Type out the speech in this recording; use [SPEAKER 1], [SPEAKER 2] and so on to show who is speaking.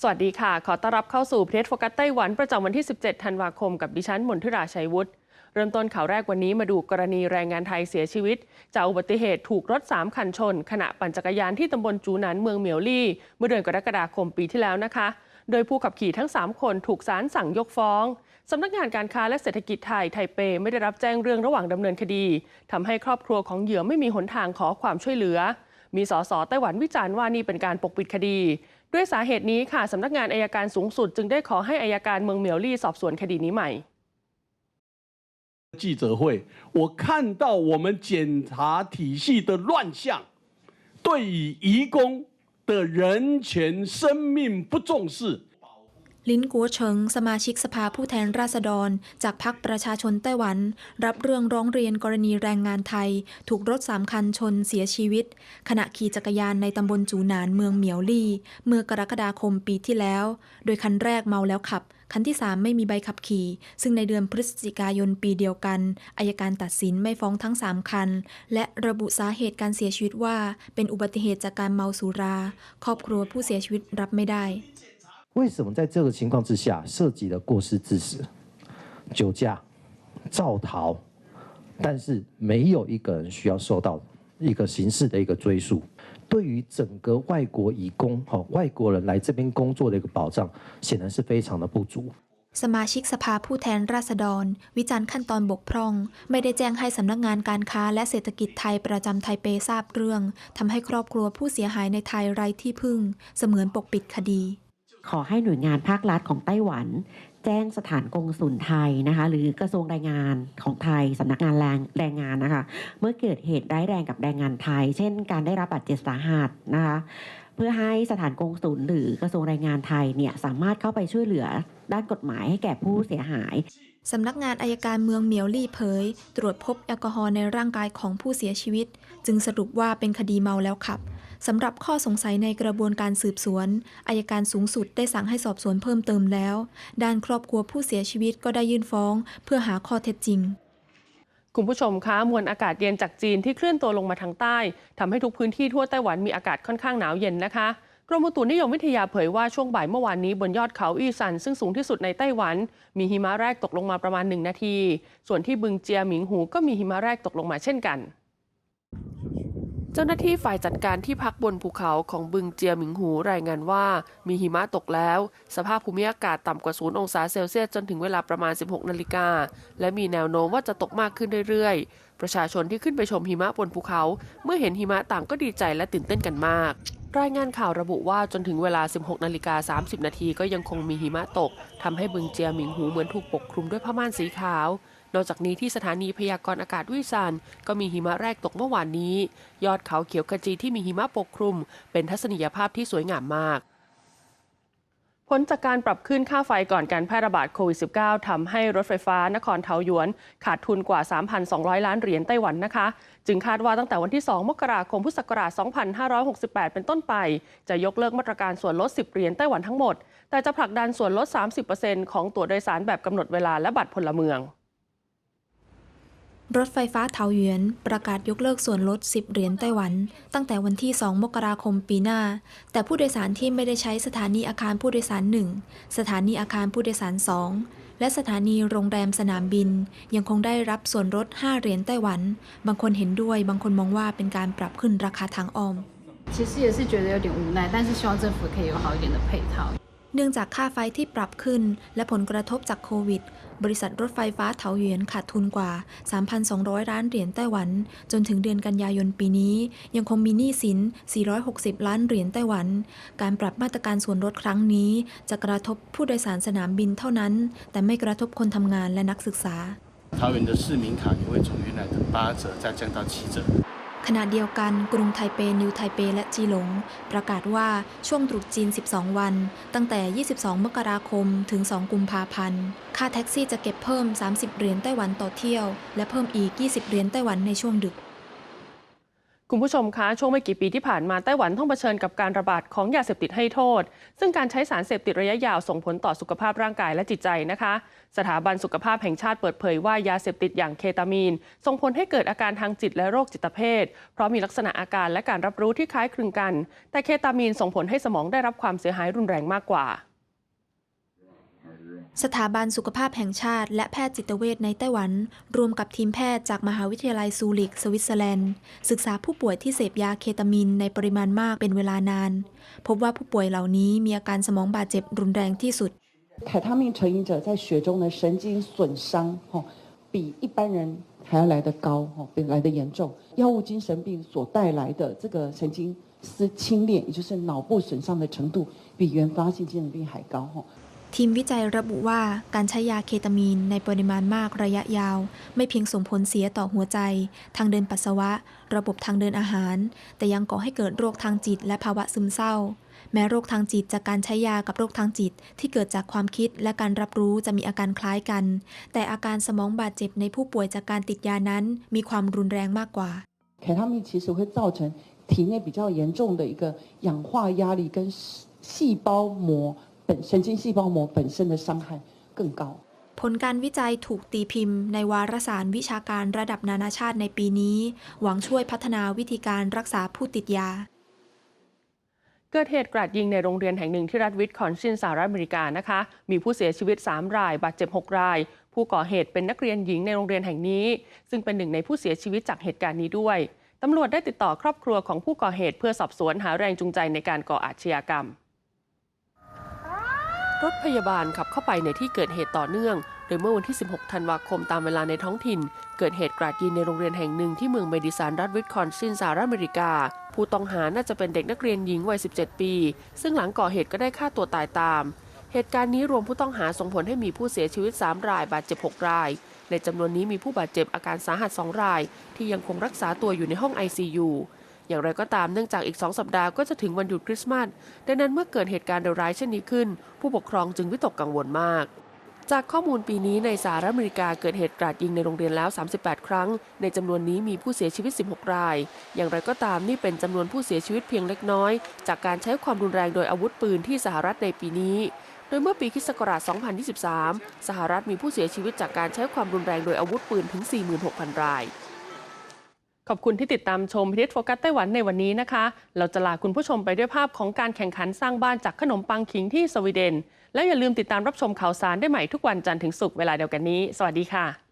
[SPEAKER 1] สวัสดีค่ะ ขอต้อนรับเข้าสู่เพจโฟกัสไต้หวันประจำวันที่ 17 ธันวาคม กับดิฉันมนทิราชัยวุฒิ เริ่มต้นข่าวแรกวันนี้มาดูกรณีแรงงานไทยเสียชีวิต จากอุบัติเหตุถูกรถ 3 คันชน ขณะปั่นจักรยานที่ตำบลจูนันเมืองเหมียวลี่ เมื่อเดือนกรกฎาคมปีที่แล้วนะคะ โดยผู้ขับขี่ทั้ง 3 คนถูกศาลสั่งยกฟ้องสำนักงานการค้าและเศรษฐกิจไทยไทเปไม่ได้รับแจ้งเรื่องระหว่างดำเนินคดีทำให้ครอบครัวของเหยื่อไม่มีหนทางขอความช่วยเหลือ มีสสไต้หวันวิจารณ์ว่านี่เป็นการปกปิดคดี ด้วยสาเหตุนี้ค่ะสำนักงานอายการสูงสุด จึงได้ขอให้อายการเมืองเหมียวลี่สอบสวนคดีนี้ใหม่
[SPEAKER 2] 记者会，我看到我们检察体系的乱象，对于移工的人权、生命不重视。
[SPEAKER 3] ลินกัวเฉิง สมาชิกสภาผู้แทนราษฎร จากพรรคประชาชนไต้หวัน รับเรื่องร้องเรียนกรณีแรงงานไทย ถูกรถสามคันชนเสียชีวิต ขณะขี่จักรยานในตำบลจูหนานเมืองเหมียวลี่ เมื่อกรกฎาคมปีที่แล้ว โดยคันแรกเมาแล้วขับ คันที่ 3 ไม่มีใบขับขี่ ซึ่งในเดือนพฤศจิกายนปีเดียวกันอายการตัดสินไม่ฟ้องทั้ง 3 คัน และระบุสาเหตุการเสียชีวิตว่า เป็นอุบัติเหตุจากการเมาสุรา ครอบครัวผู้เสียชีวิตรับไม่ได้
[SPEAKER 4] 为什么在这个情况之下涉及了过失致死、酒驾、造逃，但是没有一个人需要受到一个刑事的一个追诉？对于整个外国移工、哈、外国人来这边工作的一个保障，显然是非常的不足。
[SPEAKER 3] สมาชิกสภาผู้แทนราษฎร วิจารณ์ขั้นตอนบกพร่อง ไม่ได้แจ้งให้สำนักงานการค้าและเศรษฐกิจไทยประจำไทเปทราบเรื่องทำให้ครอบครัวผู้เสียหายในไทยไร้ที่พึ่ง เสมือนปกปิดคดี
[SPEAKER 5] ขอให้หน่วยงานภาครัฐของไต้หวัน แจ้งสถานกงสุลไทยนะคะ หรือกระทรวงแรงงานของไทยสำนักงานแรงแรงงานนะคะ เมื่อเกิดเหตุร้ายแรงกับแรงงานไทย เช่น การได้รับบาดเจ็บสาหัสนะคะเพื่อให้สถานกงสุลหรือกระทรวงแรงงานไทยเนี่ยสามารถเข้าไปช่วยเหลือด้านกฎหมายให้แก่ผู้เสียหาย
[SPEAKER 3] สำนักงานอายการเมืองเมียวลี่เผย ตรวจพบแอลกอฮอล์ในร่างกายของผู้เสียชีวิต จึงสรุปว่าเป็นคดีเมาแล้วขับ สำหรับข้อสงสัยในกระบวนการสืบสวนอายการสูงสุดได้สั่งให้สอบสวนเพิ่มเติมแล้ว ด้านครอบครัวผู้เสียชีวิตก็ได้ยื่นฟ้อง เพื่อหาข้อเท็จจริง
[SPEAKER 1] คุณผู้ชมคะมวลอากาศเย็นจากจีนที่เคลื่อนตัวลงมาทางใต้ทำให้ทุกพื้นที่ทั่วไต้หวันมีอากาศค่อนข้างหนาวเย็นนะคะกรมอุตุนิยมวิทยาเผยว่าช่วงบ่ายเมื่อวานนี้บนยอดเขาอีซัน ซึ่งสูงที่สุดในไต้หวัน มีหิมะแรกตกลงมาประมาณ 1 นาที ส่วนที่บึงเจียหมิงหูก็มีหิมะแรกตกลงมาเช่นกัน เจ้าหน้าที่ฝ่ายจัดการที่พักบนภูเขาของบึงเจียหมิงหูรายงานว่า มีหิมะตกแล้ว สภาพภูมิอากาศต่ำกว่า0องศาเซลเซียสจนถึงเวลาประมาณ 16 นาฬิกา และมีแนวโน้มว่าจะตกมากขึ้นเรื่อยๆ ประชาชนที่ขึ้นไปชมหิมะบนภูเขา เมื่อเห็นหิมะต่างก็ดีใจและตื่นเต้นกันมากรายงานข่าวระบุว่าจนถึงเวลา 16 นาฬิกา 30 นาทีก็ยังคงมีหิมะตกทำให้บึงเจียหมิงหูเหมือนถูกปกคลุมด้วยผ้าม่านสีขาว นอกจากนี้ที่สถานีพยากรณ์อากาศวิซานก็มีหิมะแรกตกเมื่อวานนี้ ยอดเขาเขียวขจีที่มีหิมะปกคลุม เป็นทัศนียภาพที่สวยงามมากผลจากการปรับขึ้นค่าไฟก่อนการแพร่ระบาดโควิด -19 ทำให้รถไฟฟ้านครเทาหยวน ขาดทุนกว่า 3,200 ล้านเหรียญไต้หวันนะคะ จึงคาดว่าตั้งแต่วันที่ 2 มกราคมพุทธศักราช 2568 เป็นต้นไป จะยกเลิกมาตรการส่วนลด 10 เหรียญไต้หวันทั้งหมด แต่จะผลักดันส่วนลด 30%ของตั๋วโดยสารแบบกำหนดเวลาและบัตรพลเมือง
[SPEAKER 3] รถไฟฟ้าเทาหยวน ประกาศยกเลิกส่วนลด 10 เหรียญไต้หวัน ตั้งแต่วันที่ 2 มกราคมปีหน้า แต่ผู้โดยสารที่ไม่ได้ใช้สถานีอาคารผู้โดยสาร 1 สถานีอาคารผู้โดยสาร 2 และสถานีโรงแรมสนามบิน ยังคงได้รับส่วนลด 5 เหรียญไต้หวัน บางคนเห็นด้วย บางคนมองว่าเป็นการปรับขึ้นราคาทางอ้อม
[SPEAKER 6] 其实也是觉得有点无奈，但是希望政府可以有好一点的配套。
[SPEAKER 3] เนื่องจากค่าไฟที่ปรับขึ้น และผลกระทบจากโควิด บริษัทรถไฟฟ้าเถาหยวนขาดทุนกว่า 3,200 ล้านเหรียญไต้หวัน จนถึงเดือนกันยายนปีนี้ ยังคงมีหนี้สิน 460 ล้านเหรียญไต้หวัน การปรับมาตรการส่วนลดครั้งนี้ จะกระทบผู้โดยสารสนามบินเท่านั้น แต่ไม่กระทบคนทำงานและนักศึกษา
[SPEAKER 2] 桃园的市民卡也会从原来的八折再降到七折。
[SPEAKER 3] ขณะเดียวกันกรุงไทเป นิวไทเป และจีหลง ประกาศว่าช่วงตรุษจีน 12 วัน ตั้งแต่ 22 มกราคม ถึง 2 กุมภาพันธ์ ค่าแท็กซี่จะเก็บเพิ่ม 30 เหรียญไต้หวันต่อเที่ยว และเพิ่มอีก 20 เหรียญไต้หวันในช่วงดึก
[SPEAKER 1] คุณผู้ชมคะ ช่วงไม่กี่ปีที่ผ่านมาไต้หวันต้องเผชิญกับการระบาดของยาเสพติดให้โทษ ซึ่งการใช้สารเสพติดระยะยาวส่งผลต่อสุขภาพร่างกายและจิตใจนะคะ สถาบันสุขภาพแห่งชาติเปิดเผยว่ายาเสพติดอย่างเคตามีน ส่งผลให้เกิดอาการทางจิตและโรคจิตเภท เพราะมีลักษณะอาการและการรับรู้ที่คล้ายคลึงกัน แต่เคตามีนส่งผลให้สมองได้รับความเสียหายรุนแรงมากกว่า
[SPEAKER 3] สถาบันสุขภาพแห่งชาติ และแพทย์จิตเวชในไต้หวัน รวมกับทีมแพทย์จากมหาวิทยาลัยซูริก สวิตเซอร์แลนด์ ศึกษาผู้ป่วยที่เสพยาเคตามีนในปริมาณมากเป็นเวลานาน พบว่าผู้ป่วยเหล่านี้มีอาการสมองบาดเจ็บรุนแรงที่สุด
[SPEAKER 7] 凯他命成瘾者在血中的神经损伤，哈，比一般人还要来得高，哈，比来得严重。药物精神病所带来的这个神经丝清裂，也就是脑部损伤的程度，比原发性精神病还高，哈。
[SPEAKER 3] ทีมวิจัยระบุว่าการใช้ยาเคตามีนในปริมาณมากระยะยาว ไม่เพียงส่งผลเสียต่อหัวใจ ทางเดินปัสสาวะ ระบบทางเดินอาหาร แต่ยังก่อให้เกิดโรคทางจิตและภาวะซึมเศร้า แม้โรคทางจิตจากการใช้ยากับโรคทางจิต ที่เกิดจากความคิดและการรับรู้จะมีอาการคล้ายกัน แต่อาการสมองบาดเจ็บในผู้ป่วยจากการติดยานั้น มีความรุนแรงมากกว่า
[SPEAKER 7] 凯他命其实会造成体内比较严重的一个氧化压力跟细胞膜 本神经细胞膜本身的伤害更高。
[SPEAKER 3] ผลการวิจัยถูกตีพิมพ์ ในวารสารวิชาการระดับนานาชาติในปีนี้ หวังช่วยพัฒนาวิธีการรักษาผู้ติดยา
[SPEAKER 1] เกิดเหตุกราดยิงในโรงเรียนแห่งหนึ่งที่รัฐวิสคอนซินสหรัฐอเมริกานะคะ มีผู้เสียชีวิต 3 ราย บาดเจ็บ 6 ราย ผู้ก่อเหตุเป็นนักเรียนหญิงในโรงเรียนแห่งนี้ ซึ่งเป็นหนึ่งในผู้เสียชีวิตจากเหตุการณ์นี้ด้วย ตำรวจได้ติดต่อครอบครัวของผู้ก่อเหตุเพื่อสอบสวนหาแรงจูงใจในการก่ออาชญากรรม รถพยาบาลขับเข้าไปในที่เกิดเหตุต่อเนื่อง โดยเมื่อวันที่ 16 ธันวาคมตามเวลาในท้องถิ่น เกิดเหตุกราดยิงในโรงเรียนแห่งหนึ่งที่เมืองเมดิสันรัฐวิสคอนซินสหรัฐอเมริกา ผู้ต้องหาน่าจะเป็นเด็กนักเรียนหญิงวัย 17 ปี ซึ่งหลังก่อเหตุก็ได้ฆ่าตัวตายตาม เหตุการณ์นี้รวมผู้ต้องหาส่งผลให้มีผู้เสียชีวิต 3 ราย บาดเจ็บ 6 ราย ในจำนวนนี้มีผู้บาดเจ็บอาการสาหัส 2 ราย ที่ยังคงรักษาตัวอยู่ในห้อง ICU อย่างไรก็ตามเนื่องจากอีก 2 สัปดาห์ก็จะถึงวันหยุดคริสต์มาส ดังนั้นเมื่อเกิดเหตุการณ์เลวร้ายเช่นนี้ขึ้น ผู้ปกครองจึงวิตกกังวลมาก จากข้อมูลปีนี้ในสหรัฐอเมริกาเกิดเหตุกราดยิงในโรงเรียนแล้ว 38 ครั้ง ในจำนวนนี้มีผู้เสียชีวิต 16 ราย อย่างไรก็ตามนี่เป็นจำนวนผู้เสียชีวิตเพียงเล็กน้อย จากการใช้ความรุนแรงโดยอาวุธปืนที่สหรัฐในปีนี้โดยเมื่อปีคศ2023 สหรัฐมีผู้เสียชีวิตจากการใช้ความรุนแรงโดยอาวุธปืนถึง 46,000 ราย ขอบคุณที่ติดตามชมพิธีโฟกัสไต้หวันในวันนี้นะคะ เราจะลาคุณผู้ชมไปด้วยภาพของการแข่งขันสร้างบ้านจากขนมปังขิงที่สวีเดน แล้วอย่าลืมติดตามรับชมข่าวสารได้ใหม่ทุกวันจันทร์ถึงศุกร์เวลาเดียวกันนี้ สวัสดีค่ะ